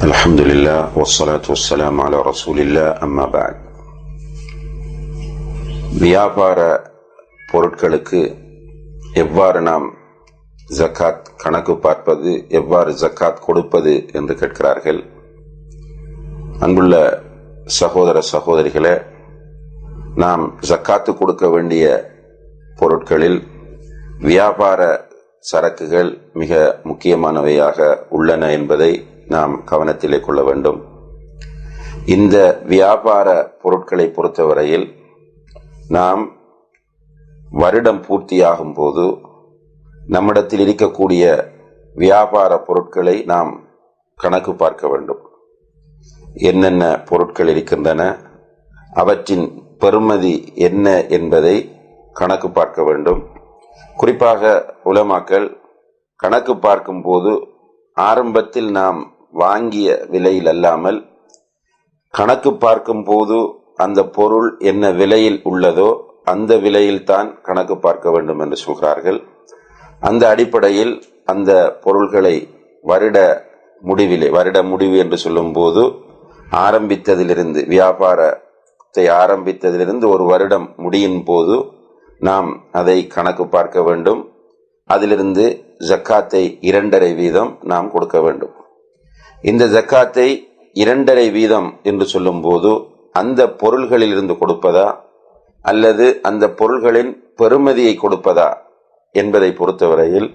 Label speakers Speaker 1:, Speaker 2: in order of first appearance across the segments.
Speaker 1: الحمد لله والصلاة والسلام على رسول الله أما بعد வியாபார பொருட்களுக்கு எவ்வாறு நாம் ஜக்காத் கணக்கு பார்ப்பது எவ்வாறு ஜக்காத் கொடுப்பது என்று கேட்கிறார்கள் அன்புள்ள சகோதர சகோதரிகளே நாம் ஜக்காத்து கொடுக்க வேண்டிய பொருட்களில் வியாபார சரக்குகள் மிக முக்கியமானவையாக உள்ளன என்பதை நாம் கவனத்திலே கொள்ள வேண்டும். இந்த வியாபார பொருட்களை பொறுத்தவரையில் நாம் வருடம் பூர்த்தியாகும் போது நம்மிடத்தில் இருக்கக்கூடிய வியாபார பொருட்களை நாம் கணக்கு பார்க்க வேண்டும். என்னென்ன பொருட்கள் இருக்கின்றன அவற்றின் பெருமதி என்ன என்பதை கணக்கு பார்க்க வேண்டும். குறிப்பாக உலமாக்கள் கணக்கு பார்க்கும்போது ஆரம்பத்தில் நாம் வாங்கிய விலையில் அல்லாமல் கணக்கு பார்க்கும் போது அந்த பொருள் என்ன விலையில் உள்ளதோ அந்த விலையில் தான் கணக்கு பார்க்க வேண்டும் என்று சொல்கிறார்கள். அந்த அடிப்படையில் அந்த பொருள்களை வருட முடிவிலே வருட முடிவு என்று சொல்லும்போது ஆரம்பித்ததிலிருந்து வியாபாரத்தை ஆரம்பித்ததிலிருந்து ஒரு வருடம் முடியும் போது நாம் அதை கணக்கு பார்க்க வேண்டும். அதிலிருந்து ஜக்காத்தை இரண்டரை வீதம் நாம் கொடுக்க வேண்டும். இந்த ஜக்காத்தை இரண்டரை வீதம் என்று சொல்லும் போது அந்த பொருள்களில் இருந்து கொடுப்பதா? அல்லது அந்த பொருள்களின் பெருமதியை கொடுப்பதா? என்பதை பொறுத்தவரையில்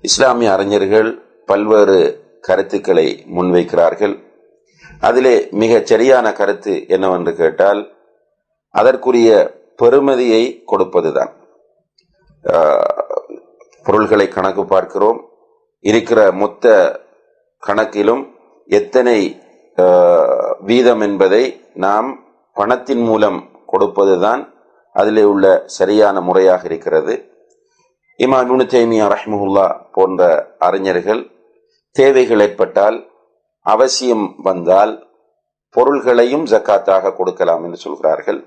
Speaker 1: இஸ்லாமிய அறிஞர்கள் பல்வேறு கருத்துக்களை முன்வைக்கிறார்கள். அதிலே மிகச் சரியான கருத்து என்னவென்று கேட்டால் அதற்குரிய பெருமதியை கொடுப்பதுதான். பொருள்களை கணக்கு பார்க்கிறோம். இருக்கிற மொத்த கணக்கிலும் எத்தனை வீதம் என்பதை நாம் பணத்தின் மூலம் கொடுப்பதுதான் அதிலே உள்ள சரியான முறையாக இருக்கிறது. இமா இபுனு தைமியா ரஹ்முல்லா போன்ற அறிஞர்கள் தேவைகள் ஏற்பட்டால் அவசியம் வந்தால் பொருள்களையும் ஜக்காத்தாக கொடுக்கலாம் என்று சொல்கிறார்கள்.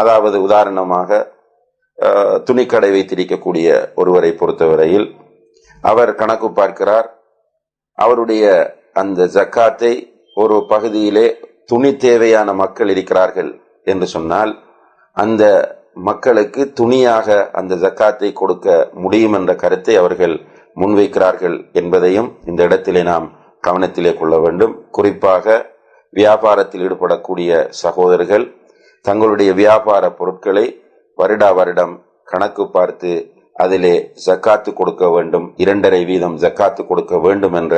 Speaker 1: அதாவது உதாரணமாக துணிக்கடை வைத்திருக்கக்கூடிய ஒருவரை பொறுத்தவரையில் அவர் கணக்கு பார்க்கிறார். அவருடைய அந்த ஜக்காத்தை ஒரு பகுதியிலே துணி தேவையான மக்கள் இருக்கிறார்கள் என்று சொன்னால் அந்த மக்களுக்கு துணியாக அந்த ஜக்காத்தை கொடுக்க முடியும் என்ற கருத்தை அவர்கள் முன்வைக்கிறார்கள் என்பதையும் இந்த இடத்திலே நாம் கவனத்திலே கொள்ள வேண்டும். குறிப்பாக வியாபாரத்தில் ஈடுபடக்கூடிய சகோதரர்கள் தங்களுடைய வியாபார பொருட்களை வருடா வருடம் கணக்கு பார்த்து அதிலே ஜக்காத்து கொடுக்க வேண்டும் இரண்டரை வீதம் ஜக்காத்து கொடுக்க வேண்டும் என்ற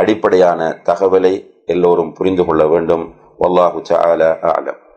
Speaker 1: அடிப்படையான தகவலை எல்லோரும் புரிந்து கொள்ள வேண்டும். வல்லாஹு ஆலம்